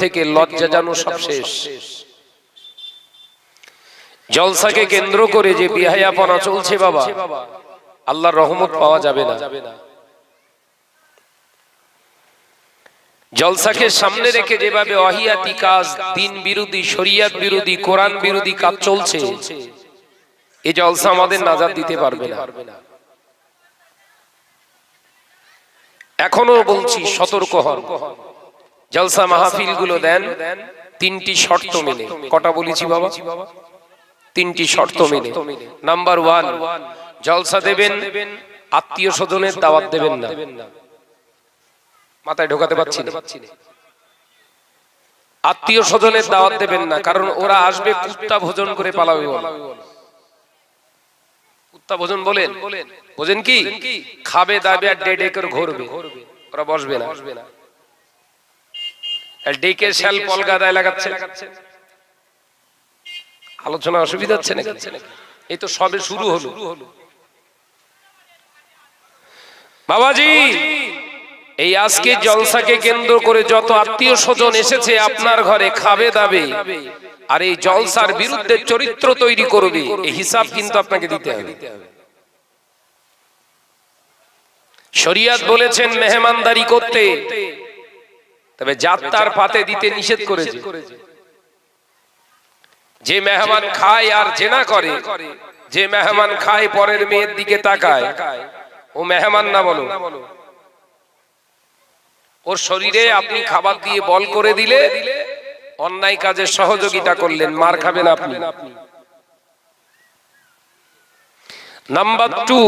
থেকে লজ্জা জানো সব শেষ। জলসাকে কেন্দ্র করে যে বিহায়াপনা চলছে বাবা, আল্লাহর রহমত পাওয়া যাবে না। জলসাকে সামনে রেখে যেভাবে অহিয়াতি কাজ, দিন বিরোধী, শরিয়াত বিরোধী, কোরআন বিরোধী কাজ চলছে এই জলসা আমাদের নাজাদ দিতে পারবে না। এখনও বলছি সতর্ক হন। জলসা মাহফিলগুলো দেন। তিনটি শর্ত মেনে কটা বলেছি বাবা? তিনটি শর্ত মেনে নাম্বার ওয়ান জলসা দেবেন আত্মীয় স্বজনের দাওয়াত দেবেন না। মাথায় ঢোকাতে পারছি না। আত্মীয় স্বজনের দাওয়াত দেবেন না কারণ ওরা আসবে কুত্তা ভোজন করে পালাবে বলে। কুত্তা ভোজন বলেন। বোঝেন কি? খাবে দাবে আর ডেডে করে ঘুরবে। ওরা বসবে না। আর ডেকে শ্যাল পলগাদায় লাগাচ্ছে। আলোচনা অসুবিধা হচ্ছে নাকি? এই তো সবে শুরু হলো। বাবাজি এই আজকে জলসাকে কেন্দ্র করে যত আত্মীয় স্বজন এসেছে আপনার ঘরে খাবে দাবে। আর এই জলসার বিরুদ্ধে চরিত্র তৈরি করবে। এই হিসাব কিন্তু আপনাকে দিতে হবে। শরিয়াত বলেছেন মেহমানদারি করতে। তবে যাত্রার পাতে দিতে নিষেধ করেছে। যে মেহমান খায় আর জেনা করে যে মেহমান খায় পরের মেয়ের দিকে তাকায়। ও মেহমান না বলো। ওর শরীরে আপনি খাবার দিয়ে বল করে দিলে অন্যায় কাজে সহযোগিতা করলেন মার খাবেন আপনি। নাম্বার টু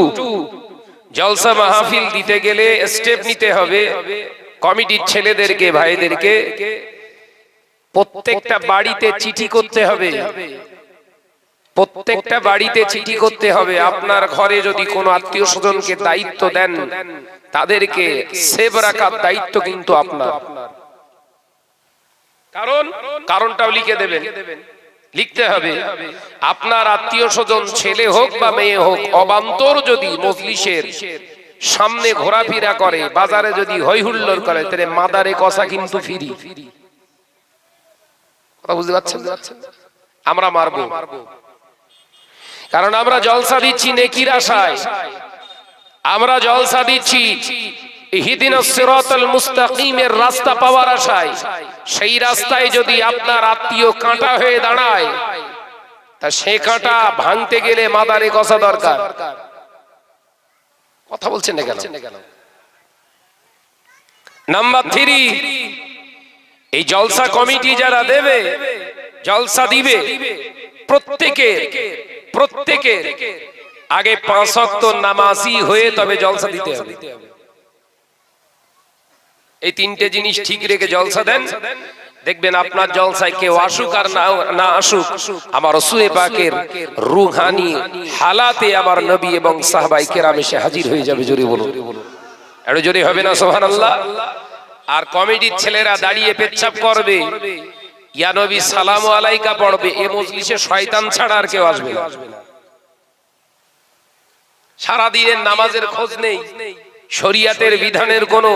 জলসা মাহফিল দিতে গেলে স্টেপ নিতে হবে। কমিটির ছেলেদেরকে, ভাইদেরকে প্রত্যেকটা বাড়িতে চিঠি করতে হবে। প্রত্যেকটা বাড়িতে চিঠি করতে হবে। আপনার ঘরে যদি কোনো আত্মীয় স্বজনকে দায়িত্ব দেন, তাদেরকে সেভ রাখার দায়িত্ব কিন্তু আপনার। কারণ? কারণটাও লিখে দেবেন। লিখতে হবে, আপনার আত্মীয় স্বজন ছেলে হোক বা মেয়ে হোক, অবান্তর যদি মজলিসের সামনে ঘোরাফেরা করে, বাজারে যদি হৈহুল্লোর করে, তাহলে মাদারে কষা কিন্তু ফিরি। কথা বুঝতে পারছেন? আমরা মারবো। কারণ আমরা জলসা দিচ্ছি নেকির আশায়। আমরা জলসা দিচ্ছি মুস্তাকিমের রাস্তা পাওয়ার আশায়। সেই রাস্তায় যদি আপনার আত্মীয় কাঁটা হয়ে দাঁড়ায়, তা সে কাঁটা ভাঙতে গেলে মাদারে কষা দরকার। কথা বলছেন না কেন? নাম্বার থ্রি এই জলসা কমিটি যারা দেবে জলসা দিবে প্রত্যেকে প্রত্যেকে আগে পাঁচ নামাজি হয়ে তবে জলসা দিতে হবে। এই তিনটে জিনিস ঠিক রেখে জলসা দেন। দেখবেন আপনার জলসায় কেউ আসুক আর না আসুক, আমার রসুয়ে পাকের রুহানি হালাতে আমার নবী এবং সাহাবাই কেরাম এসে হাজির হয়ে যাবে, জোরে বলুন। এত জোরে হবে না সোহান আল্লাহ আর কমিটির ছেলেরা দাঁড়িয়ে পেচ্ছাপ করবে। ইয়া সালাম আলাইকা পড়বে। এ মজলিসে শয়তান ছাড়া আর কেউ আসবে না। সারা দিনের নামাজের খোঁজ নেই। শরিয়াতের বিধানের কোনো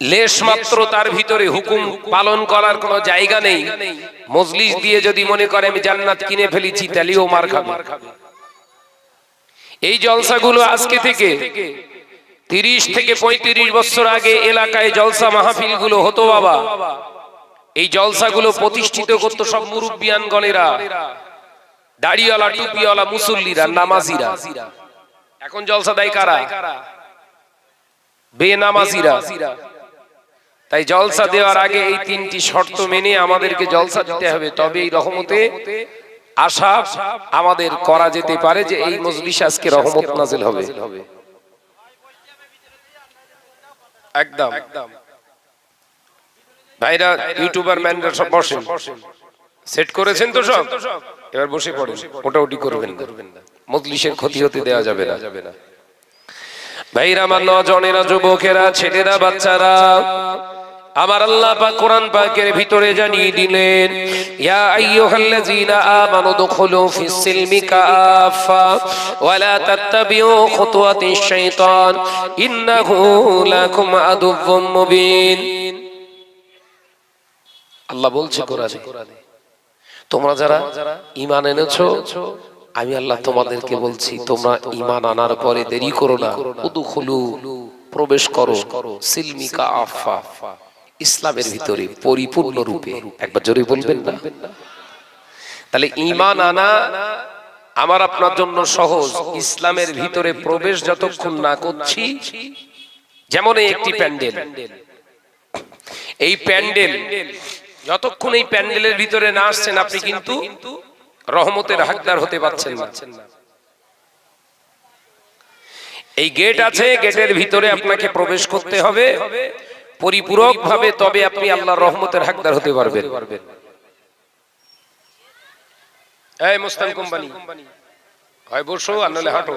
লেশ মাত্র তার ভিতরে হুকুম পালন করার কোনো জায়গা নেই। মজলিস দিয়ে যদি মনে করে, আমি জান্নাত কিনে ফেলেছি, তাহলেও মার খাবে। এই জলসাগুলো আজকে থেকে তিরিশ থেকে পঁয়ত্রিশ বছর আগে এলাকায় জলসা মাহফিলগুলো হতো বাবা। এই জলসাগুলো প্রতিষ্ঠিত করতো সব মুরব্বিয়ানগণেরা। দাড়িওয়ালা, টুপিওয়ালা, মুসল্লিরা, নামাজিরা। এখন জলসা দেয় কারা? বেনামাজিরা। তাই জলসা দেওয়ার আগে এই তিনটি শর্ত মেনে আমাদেরকে জলসা দিতে হবে। তবে এই রহমতে আশা আমাদের করা যেতে পারে যে এই মজলিস আজকে রহমত নাজিল হবে। একদম। ভাইরা, ইউটিউবার ম্যানরা সব বসেন। সেট করেছেন তো সব? এবার বসে পড়েন। ওটাউটি করবেন মজলিসের ক্ষতি হতে দেওয়া যাবে না। ভাইরা, আমার নজনেরা, যুবকেরা, ছেলেরা, বাচ্চারা আমার আল্লাহ পাক কোরআন পাকের ভিতরে জানিয়ে দিলেন, ইয়া আইয়ুহাল্লাযীনা আমানু দুখুলু ফিস সিলমি কাফা ওয়া লা তাত্তাবিউ খুতুওয়াতিশ শাইতান, ইন্নাহু লাকুম আদুউম মুবিন। আল্লাহ বলছে কোরআনে, তোমরা যারা ইমান এনেছো, আমি আল্লাহ তোমাদেরকে বলছি, তোমরা ইমান আনার পরে দেরি করো না। উদুখুলু, প্রবেশ করো সিলমিকা আফা ইসলামের ভিতরে পরিপূর্ণ রূপে একবার জোরে বলবেন না। তাহলে ইমান আনা আমার আপনার জন্য সহজ। ইসলামের ভিতরে প্রবেশ যতক্ষণ না করছি, যেমন একটি প্যান্ডেল। এই প্যান্ডেল, যতক্ষণ এই প্যান্ডেলের ভিতরে না আসছেন আপনি কিন্তু রহমতের হাকদার হতে পারছেন না। এই গেট আছে, গেটের ভিতরে আপনাকে প্রবেশ করতে হবে। পরিপূরক ভাবে তবে আপনি আল্লাহর রহমতের হাকদার হতে পারবেন। এই কোম্পানি হয় হাঁটো।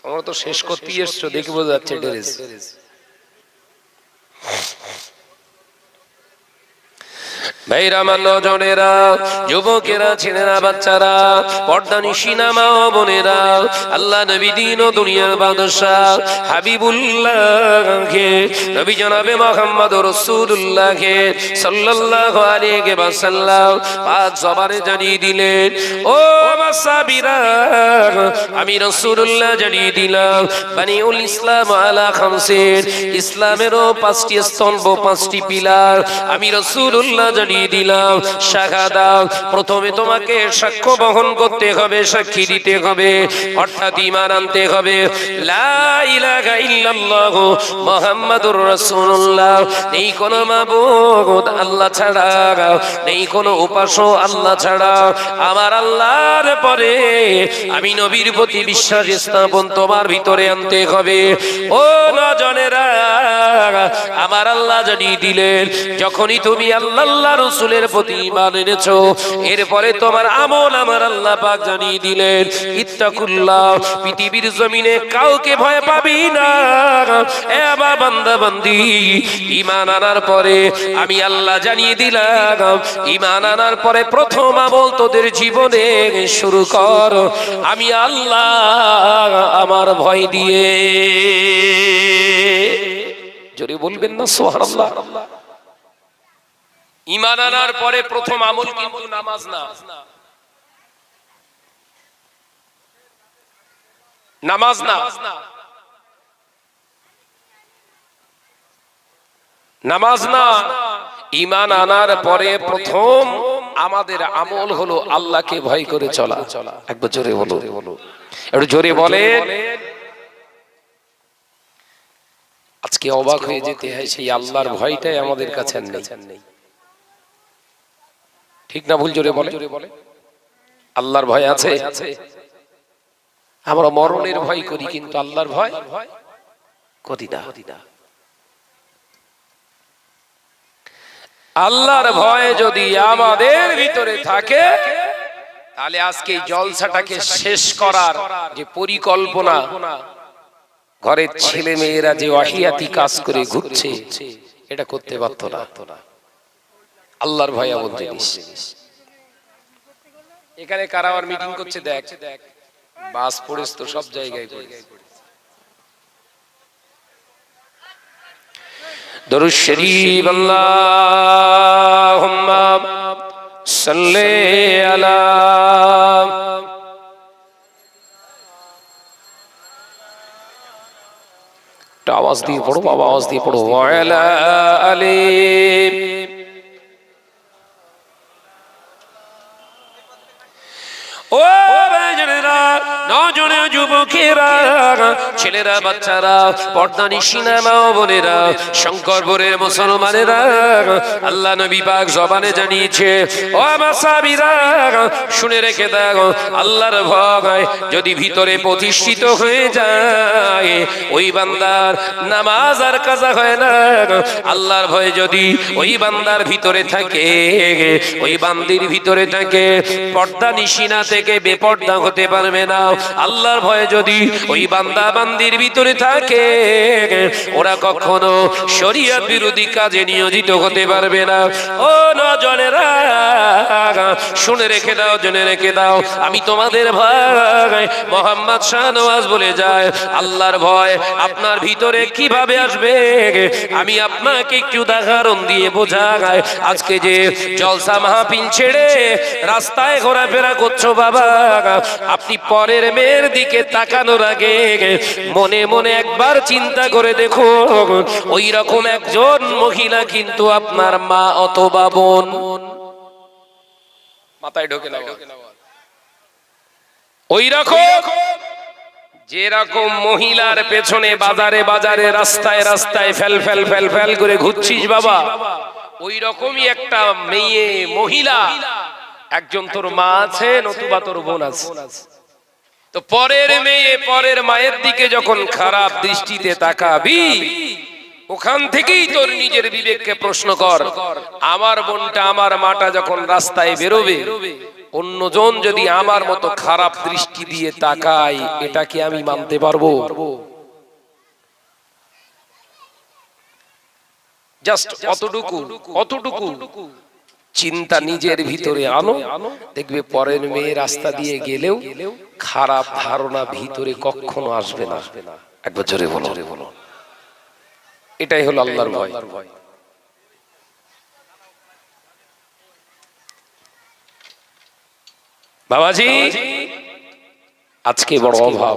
তোমরা তো শেষ করতে এসছো, দেখে বোঝা যাচ্ছে ভাইরা নজনেরা যুবকেরা, ছেলেরা, বাচ্চারা, পর্দা নিশিনা মা বোনেরা, আল্লাহ নবী দিন ও দুনিয়ার বাদশাহ হাবিবুল্লাহকে, নবী জনাবে মোহাম্মদ দিলেন, ও আমি রসুল্লাহ জানিয়ে দিলাম, বানিউল ইসলাম আলা খামসিন, ইসলামেরও পাঁচটি স্তম্ভ, পাঁচটি পিলার, আমি রাসূলুল্লাহ জানিয়ে দিলাম শাহাদা প্রথমে তোমাকে সাক্ষ্য বহন করতে হবে, সাক্ষী দিতে হবে, অর্থাৎ ঈমান আনতে হবে। আল্লাহ ছাড়া উপাস্য আল্লাহ ছাড়া। আমার আল্লাহর পরে আমি নবীর প্রতি বিশ্বাস স্থাপন তোমার ভিতরে আনতে হবে। ও নজনেরা, আমার আল্লাহ জানিয়ে দিলেন, যখনই তুমি আল্লাহ রসুলের প্রতি ইমান এনেছো। এরপরে তোমার আমল আমার আল্লাহ পাক জানিয়ে দিলেন, ইত্তাকুল্লাহ, পৃথিবীর জমিনে কাউকে ভয় পাবি না। এ আমার বান্দা বান্দি ইমান আনার পরে আমি আল্লাহ জানিয়ে দিলাম ইমান আনার পরে প্রথম আমল তোদের জীবনে শুরু কর। আমি আল্লাহ আমার ভয় দিয়ে। জোরে বলবেন না সোহানাল্লাহ ইমান আনার পরে প্রথম আমল কিন্তু নামাজ না। নামাজ না। নামাজ না। ইমান আনার পরে প্রথম আমাদের আমল হলো আল্লাহকে ভয় করে চলা। একবার জোরে বলো একটু জোরে বলেন। আজকে অবাক হয়ে যেতে হয়, সেই আল্লাহর ভয়টাই আমাদের কাছে নেই। ঠিক না ভুল জোরে বলে? আল্লাহর ভয় আছে? আমরা মরণের ভয় করি, কিন্তু আল্লাহর ভয় করি না। আল্লাহর ভয় যদি আমাদের ভিতরে থাকে, তাহলে আজকে জলসাটাকে শেষ করার যে পরিকল্পনা, ঘরের ছেলে মেয়েরা যে অহিয়াতি কাজ করে ঘুরছে, এটা করতে পারতো না। আল্লাহর ভয় এমন জিনিস এখানে কারা আবার মিটিং করছে দেখ। বাস পড়েছ তো সব জায়গায় দরুদ শরীফ আল্লাহুম্মা সাল্লি আলা আওয়াজ দিয়ে পড়ো বাবা আওয়াজ দিয়ে পড়ো। ওয়ালা আলী যুবকেরা, ছেলেরা, বাচ্চারা পর্দানি বোনেরা মুসলমানেরা, আল্লাহ নবী পাক জবানে জানিয়েছে, ও আমার সাবিরা শুনে রেখে আল্লাহর ভয় যদি ভিতরে প্রতিষ্ঠিত হয়ে যায়, ওই বান্দার নামাজ আর কাজা হয় না, আল্লাহর ভয় যদি ওই বান্দার ভিতরে থাকে, ওই বান্দির ভিতরে থাকে, পর্দা নিশিনা থেকে বেপর্দা হতে পারবে না, আল্লাহর ভয় যদি ওই বান্দা বান্দির ভিতরে থাকে, ওরা কখনো শরিয়ত বিরোধী কাজে নিয়োজিত হতে পারবে না। ও নজনেরা শুনে রেখে দাও, জেনে রেখে দাও, আমি তোমাদের ভাই মোহাম্মদ শাহনওয়াজ বলে যায়, আল্লাহর ভয় আপনার ভিতরে কীভাবে আসবে? আমি আপনাকে একটু উদাহরণ দিয়ে বোঝাই। আজকে যে জলসা মাহফিল ছেড়ে রাস্তায় ঘোরাফেরা করছ বাবা, আপনি পরের মেয়ের দিকে তাকানোর আগে মনে মনে একবার চিন্তা করে দেখো ওই রকম একজন মহিলা কিন্তু আপনার মা অথবা বোন। মাথায় ঢোকে ওই রকম যেরকম মহিলার পেছনে বাজারে বাজারে রাস্তায় রাস্তায় ফেল ফেল ফেল ফেল করে ঘুরছিস বাবা ওই রকমই একটা মেয়ে মহিলা। একজন তোর মা আছে, নতুবা তোর বোন আছে। তো পরের মেয়ে পরের মায়ের দিকে যখন খারাপ দৃষ্টিতে তাকাবি, ওখান থেকেই তোর নিজের বিবেককে প্রশ্ন কর, আমার বোনটা আমার মাটা যখন রাস্তায় বেরোবে, অন্যজন যদি আমার মতো খারাপ দৃষ্টি দিয়ে তাকায়, এটা কি আমি মানতে পারব? জাস্ট অতটুকু অতটুকু। চিন্তা নিজের ভিতরে আনো। দেখবে পরের মেয়ে রাস্তা দিয়ে গেলেও খারাপ ধারণা ভিতরে কখনো আসবে না। একবার জোরে বলো। বলো এটাই হলো আল্লাহর ভয়। বাবাজি, আজকে বড় অভাব।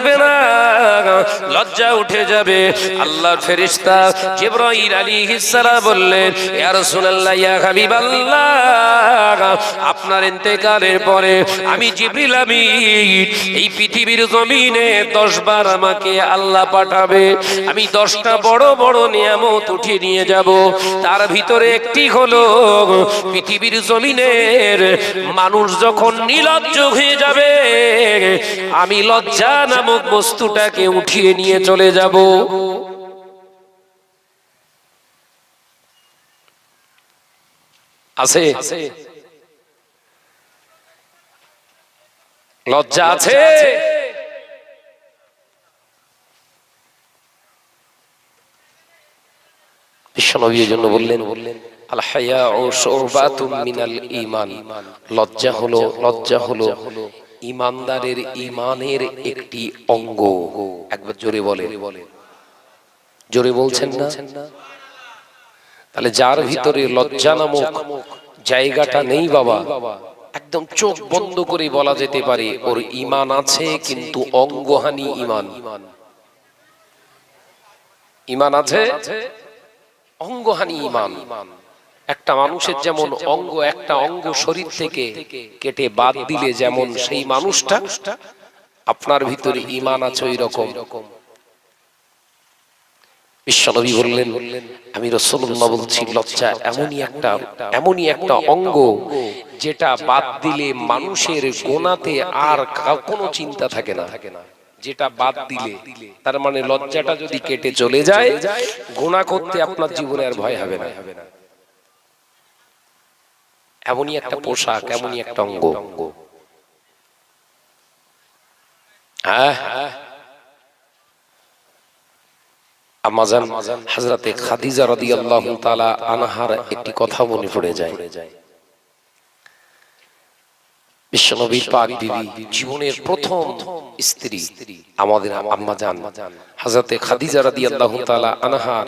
থাকবে না। লজ্জা উঠে যাবে। আল্লাহর ফেরেশতা জিবরাইল আলাইহিস সালাম বললেন ইয়া রাসূলুল্লাহ, ইয়া হাবিবাল্লাহ, আপনার ইন্তেকালের পরে আমি জিবরিল আমিন, এই পৃথিবীর জমিনে 10 বার আমাকে আল্লাহ পাঠাবে। আমি 10টা বড় বড় নিয়ামত উঠিয়ে নিয়ে যাব। তার ভিতরে একটি হলো, পৃথিবীর জমিনের মানুষ যখন নিলজ্জ হয়ে যাবে, আমি লজ্জা নামক বস্তুটাকে উঠিয়ে নিয়ে চলে যাব। আছে? লজ্জা আছে? জন্য বললেন বললেন লজ্জা হলো লজ্জা হলো। ইমানদারের ইমানের একটি অঙ্গ। একবার জোরে বলে জোরে বলছেন না? তাহলে যার ভিতরে লজ্জা নামক জায়গাটা নেই বাবা। একদম চোখ বন্ধ করে বলা যেতে পারে, ওর ইমান আছে কিন্তু অঙ্গহানি ইমান ইমান আছে? অঙ্গহানি ইমান একটা মানুষের যেমন অঙ্গ, একটা অঙ্গ শরীর থেকে কেটে বাদ দিলে যেমন সেই মানুষটা, আপনার ভিতরে ইমান আছে ওই রকম বিশ্বনবী বললেন, আমি রসুল্লাহ বলছি, লজ্জা এমনই একটা এমনই একটা অঙ্গ যেটা বাদ দিলে মানুষের গোনাতে আর কোনো চিন্তা থাকে না থাকে না। যেটা বাদ দিলে, তার মানে লজ্জাটা যদি কেটে চলে যায়, গোনা করতে আপনার জীবনে আর ভয় হবে না। এমনই একটা পোশাক এমনই একটা অঙ্গ। হ্যাঁ। আমাজান হাজরাতে খাদিজা রাদিয়াল্লাহু তাআলা আনহার একটি কথা মনে পড়ে যায়। বিশ্বনবী পাক বিবি জীবনের প্রথম স্ত্রী আমাদের আম্মা জান। হযরতে খাদিজা রাদিয়াল্লাহু তাআলা আনহার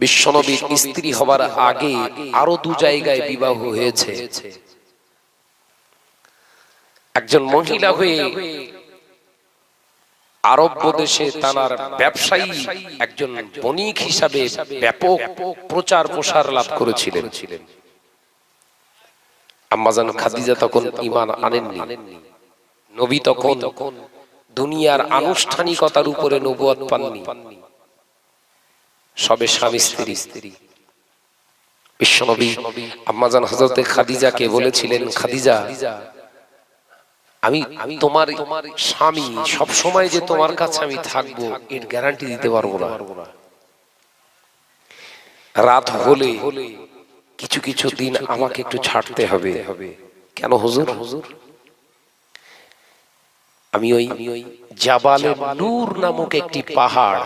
বিশ্বনবীর স্ত্রী হবার আগে আরও দু জায়গায় বিবাহ হয়েছে। একজন মহিলা হয়ে আরব দেশে তার ব্যবসায়ী একজন বণিক হিসাবে ব্যাপক প্রচার প্রসার লাভ করেছিলেন। আম্মাজান খাদিজা তখন ইমান আনেননি। নবী তখন দুনিয়ার আনুষ্ঠানিকতার উপরে নবুয়ত পাননি। সবে স্বামী স্ত্রী। বিশ্বনবী আম্মাজান হজরতে খাদিজাকে বলেছিলেন, খাদিজা, আমি তোমার স্বামী সব সময় যে তোমার কাছে আমি থাকব, এর গ্যারান্টি দিতে পারব না। রাত হলে কিছু কিছু দিন আমাকে একটু ছাড়তে হবে। কেন হুজুর? হুজুর আমি ওই জাবালে নূর নামক একটি পাহাড়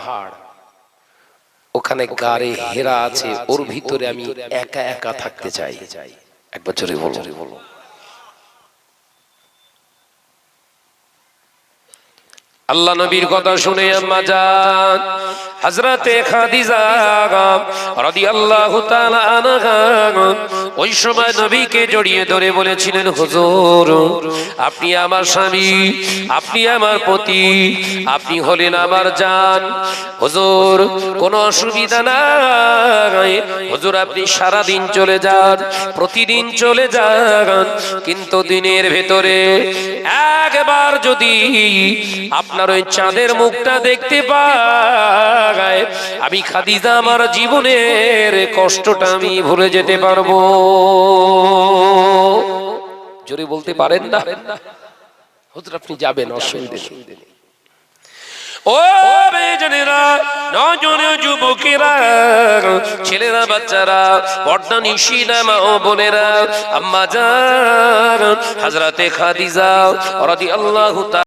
ওখানে গারে হেরা আছে ওর ভিতরে আমি একা একা থাকতে চাই। একবার জোরে বলো। বলো। আল্লাহ নবীর কথা শুনে আম্মা যান আনহা ওই সময় নবীকে জড়িয়ে ধরে বলেছিলেন, হুজুর, আপনি আমার স্বামী, আপনি আমার পতি, আপনি হলেন আমার জান। হুজুর, কোনো অসুবিধা নাই। হুজুর, আপনি সারা দিন চলে যান, প্রতিদিন চলে যান। কিন্তু দিনের ভেতরে একবার যদি আপনার ওই চাঁদের মুখটা দেখতে পাই আমি খাদিজা আমার জীবনের কষ্টটা আমি ভুলে যেতে পারব। জোরে বলতে পারেন না? হুজুর, আপনি যাবেন, অসুবিধে নেই। ছেলেরা, বাচ্চারা পর্দা মা ও বোনেরা, আম্মা জান হযরতে খাদিজা তাআলা